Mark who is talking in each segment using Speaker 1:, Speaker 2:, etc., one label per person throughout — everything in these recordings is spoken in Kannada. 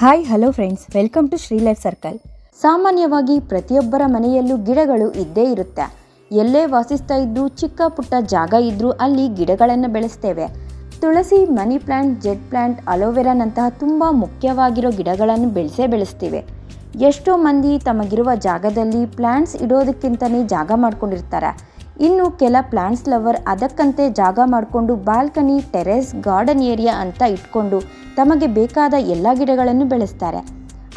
Speaker 1: Hi hello friends welcome to Shri Life Circle ಸಾಮಾನ್ಯವಾಗಿ ಪ್ರತಿಯೊಬ್ಬರ ಮನೆಯಲ್ಲೂ ಗಿಡಗಳು ಇದ್ದೇ ಇರುತ್ತೆ. ಎಲ್ಲೇ ವಾಸಿಸ್ತಾ ಇದ್ದು ಚಿಕ್ಕ ಪುಟ್ಟ ಜಾಗ ಇದ್ದರೂ ಅಲ್ಲಿ ಗಿಡಗಳನ್ನು ಬೆಳೆಸ್ತೇವೆ. ತುಳಸಿ, ಮನಿ ಪ್ಲ್ಯಾಂಟ್ ಜೆಡ್ ಪ್ಲ್ಯಾಂಟ್ ಅಲೋವೆರಾನಂತಹ ತುಂಬ ಮುಖ್ಯವಾಗಿರೋ ಗಿಡಗಳನ್ನು ಬೆಳೆಸೇ ಬೆಳೆಸ್ತೀವಿ. ಎಷ್ಟೋ ಮಂದಿ ತಮಗಿರುವ ಜಾಗದಲ್ಲಿ ಪ್ಲ್ಯಾಂಟ್ಸ್ ಇಡೋದಕ್ಕಿಂತಲೇ ಜಾಗ ಮಾಡ್ಕೊಂಡಿರ್ತಾರೆ. ಇನ್ನು ಕೆಲ ಪ್ಲ್ಯಾಂಟ್ಸ್ ಲವರ್ ಅದಕ್ಕಂತೆ ಜಾಗ ಮಾಡಿಕೊಂಡು ಬಾಲ್ಕನಿ, ಟೆರೆಸ್, ಗಾರ್ಡನ್ ಏರಿಯಾ ಅಂತ ಇಟ್ಕೊಂಡು ತಮಗೆ ಬೇಕಾದ ಎಲ್ಲ ಗಿಡಗಳನ್ನು ಬೆಳೆಸ್ತಾರೆ.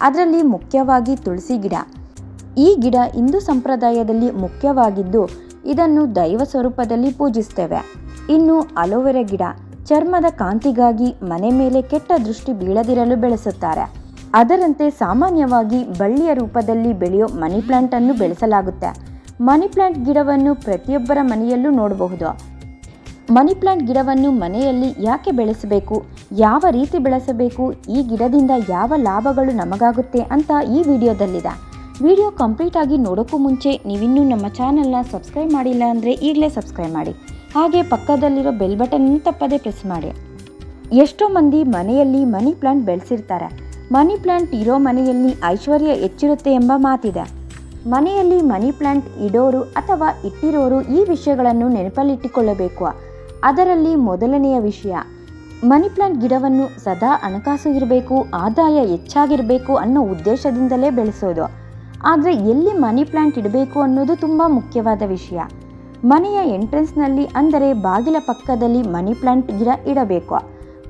Speaker 1: ಅದರಲ್ಲಿ ಮುಖ್ಯವಾಗಿ ತುಳಸಿ ಗಿಡ. ಈ ಗಿಡ ಹಿಂದೂ ಸಂಪ್ರದಾಯದಲ್ಲಿ ಮುಖ್ಯವಾಗಿದ್ದು ಇದನ್ನು ದೈವ ಸ್ವರೂಪದಲ್ಲಿ ಪೂಜಿಸ್ತೇವೆ. ಇನ್ನು ಅಲೋವೆರಾ ಗಿಡ ಚರ್ಮದ ಕಾಂತಿಗಾಗಿ ಮನೆ ಮೇಲೆ ಕೆಟ್ಟ ದೃಷ್ಟಿ ಬೀಳದಿರಲು ಬೆಳೆಸುತ್ತಾರೆ. ಅದರಂತೆ ಸಾಮಾನ್ಯವಾಗಿ ಬಳ್ಳಿಯ ರೂಪದಲ್ಲಿ ಬೆಳೆಯೋ ಮನಿ ಪ್ಲಾಂಟನ್ನು ಬೆಳೆಸಲಾಗುತ್ತೆ. ಮನಿ ಪ್ಲಾಂಟ್ ಗಿಡವನ್ನು ಪ್ರತಿಯೊಬ್ಬರ ಮನೆಯಲ್ಲೂ ನೋಡಬಹುದು. ಮನಿ ಪ್ಲಾಂಟ್ ಗಿಡವನ್ನು ಮನೆಯಲ್ಲಿ ಯಾಕೆ ಬೆಳೆಸಬೇಕು? ಯಾವ ರೀತಿ ಬೆಳೆಸಬೇಕು? ಈ ಗಿಡದಿಂದ ಯಾವ ಲಾಭಗಳು ನಮಗಾಗುತ್ತೆ ಅಂತ ಈ ವಿಡಿಯೋದಲ್ಲಿದೆ. ವಿಡಿಯೋ ಕಂಪ್ಲೀಟ್ ಆಗಿ ನೋಡೋಕ್ಕೂ ಮುಂಚೆ ನೀವಿನ್ನೂ ನಮ್ಮ ಚಾನಲ್ನ ಸಬ್ಸ್ಕ್ರೈಬ್ ಮಾಡಿಲ್ಲ ಅಂದರೆ ಈಗಲೇ ಸಬ್ಸ್ಕ್ರೈಬ್ ಮಾಡಿ. ಹಾಗೆ ಪಕ್ಕದಲ್ಲಿರೋ ಬೆಲ್ ಬಟನ್ ತಪ್ಪದೇ ಪ್ರೆಸ್ ಮಾಡಿ. ಎಷ್ಟೋ ಮಂದಿ ಮನೆಯಲ್ಲಿ ಮನಿ ಪ್ಲಾಂಟ್ ಬೆಳೆಸಿರ್ತಾರೆ. ಮನಿ ಪ್ಲಾಂಟ್ ಇರೋ ಮನೆಯಲ್ಲಿ ಐಶ್ವರ್ಯ ಹೆಚ್ಚಿರುತ್ತೆ ಎಂಬ ಮಾತಿದೆ. ಮನೆಯಲ್ಲಿ ಮನಿ ಪ್ಲಾಂಟ್ ಇಡೋರು ಅಥವಾ ಇಟ್ಟಿರೋರು ಈ ವಿಷಯಗಳನ್ನು ನೆನಪಲ್ಲಿಟ್ಟುಕೊಳ್ಳಬೇಕು. ಅದರಲ್ಲಿ ಮೊದಲನೆಯ ವಿಷಯ, ಮನಿ ಪ್ಲಾಂಟ್ ಗಿಡವನ್ನು ಸದಾ ಹಣಕಾಸು ಇರಬೇಕು, ಆದಾಯ ಹೆಚ್ಚಾಗಿರಬೇಕು ಅನ್ನೋ ಉದ್ದೇಶದಿಂದಲೇ ಬೆಳೆಸೋದು. ಆದರೆ ಎಲ್ಲಿ ಮನಿ ಪ್ಲಾಂಟ್ ಇಡಬೇಕು ಅನ್ನೋದು ತುಂಬ ಮುಖ್ಯವಾದ ವಿಷಯ. ಮನೆಯ ಎಂಟ್ರೆನ್ಸ್ನಲ್ಲಿ ಅಂದರೆ ಬಾಗಿಲ ಪಕ್ಕದಲ್ಲಿ ಮನಿ ಪ್ಲಾಂಟ್ ಗಿಡ ಇಡಬೇಕು.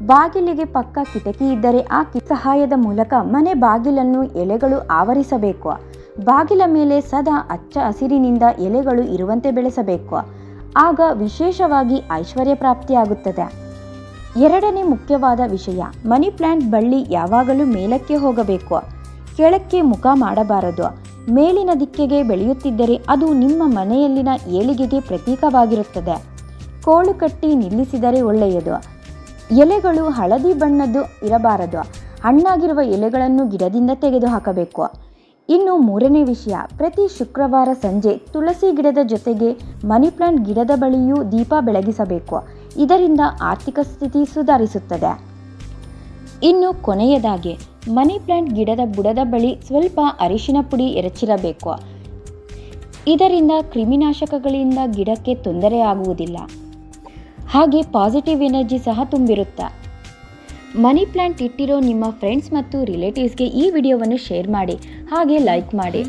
Speaker 1: ಬಾಗಿಲಿಗೆ ಪಕ್ಕ ಕಿಟಕಿ ಇದ್ದರೆ ಆ ಕಿ ಸಹಾಯದ ಮೂಲಕ ಮನೆ ಬಾಗಿಲನ್ನು ಎಲೆಗಳು ಆವರಿಸಬೇಕು. ಬಾಗಿಲ ಮೇಲೆ ಸದಾ ಅಚ್ಚ ಹಸಿರಿನಿಂದ ಎಲೆಗಳು ಇರುವಂತೆ ಬೆಳೆಸಬೇಕು. ಆಗ ವಿಶೇಷವಾಗಿ ಐಶ್ವರ್ಯ ಪ್ರಾಪ್ತಿಯಾಗುತ್ತದೆ. ಎರಡನೇ ಮುಖ್ಯವಾದ ವಿಷಯ, ಮನಿ ಪ್ಲಾಂಟ್ ಬಳ್ಳಿ ಯಾವಾಗಲೂ ಮೇಲಕ್ಕೆ ಹೋಗಬೇಕು. ಕೆಳಕ್ಕೆ ಮುಖ ಮಾಡಬಾರದು. ಮೇಲಿನ ದಿಕ್ಕಿಗೆ ಬೆಳೆಯುತ್ತಿದ್ದರೆ ಅದು ನಿಮ್ಮ ಮನೆಯಲ್ಲಿನ ಏಳಿಗೆಗೆ ಪ್ರತೀಕವಾಗಿರುತ್ತದೆ. ಕೋಳು ಕಟ್ಟಿ ನಿಲ್ಲಿಸಿದರೆ ಒಳ್ಳೆಯದು. ಎಲೆಗಳು ಹಳದಿ ಬಣ್ಣದ್ದು ಇರಬಾರದು. ಹಣ್ಣಾಗಿರುವ ಎಲೆಗಳನ್ನು ಗಿಡದಿಂದ ತೆಗೆದುಹಾಕಬೇಕು. ಇನ್ನು ಮೂರನೇ ವಿಷಯ, ಪ್ರತಿ ಶುಕ್ರವಾರ ಸಂಜೆ ತುಳಸಿ ಗಿಡದ ಜೊತೆಗೆ ಮನಿ ಪ್ಲಾಂಟ್ ಗಿಡದ ಬಳಿಯೂ ದೀಪ ಬೆಳಗಿಸಬೇಕು. ಇದರಿಂದ ಆರ್ಥಿಕ ಸ್ಥಿತಿ ಸುಧಾರಿಸುತ್ತದೆ. ಇನ್ನು ಕೊನೆಯದಾಗಿ ಮನಿ ಪ್ಲಾಂಟ್ ಗಿಡದ ಬುಡದ ಬಳಿ ಸ್ವಲ್ಪ ಅರಿಶಿನ ಪುಡಿ ಎರಚಿರಬೇಕು. ಇದರಿಂದ ಕ್ರಿಮಿನಾಶಕಗಳಿಂದ ಗಿಡಕ್ಕೆ ತೊಂದರೆ ಆಗುವುದಿಲ್ಲ. ಹಾಗೆ ಪಾಸಿಟಿವ್ ಎನರ್ಜಿ ಸಹ ತುಂಬಿರುತ್ತೆ. ಮನಿ ಪ್ಲಾಂಟ್ ಇಟ್ಟಿರೋ ನಿಮ್ಮ ಫ್ರೆಂಡ್ಸ್ ಮತ್ತು ರಿಲೇಟಿವ್ಸ್ಗೆ ಈ ವಿಡಿಯೋವನ್ನು ಶೇರ್ ಮಾಡಿ. ಹಾಗೆ ಲೈಕ್ ಮಾಡಿ.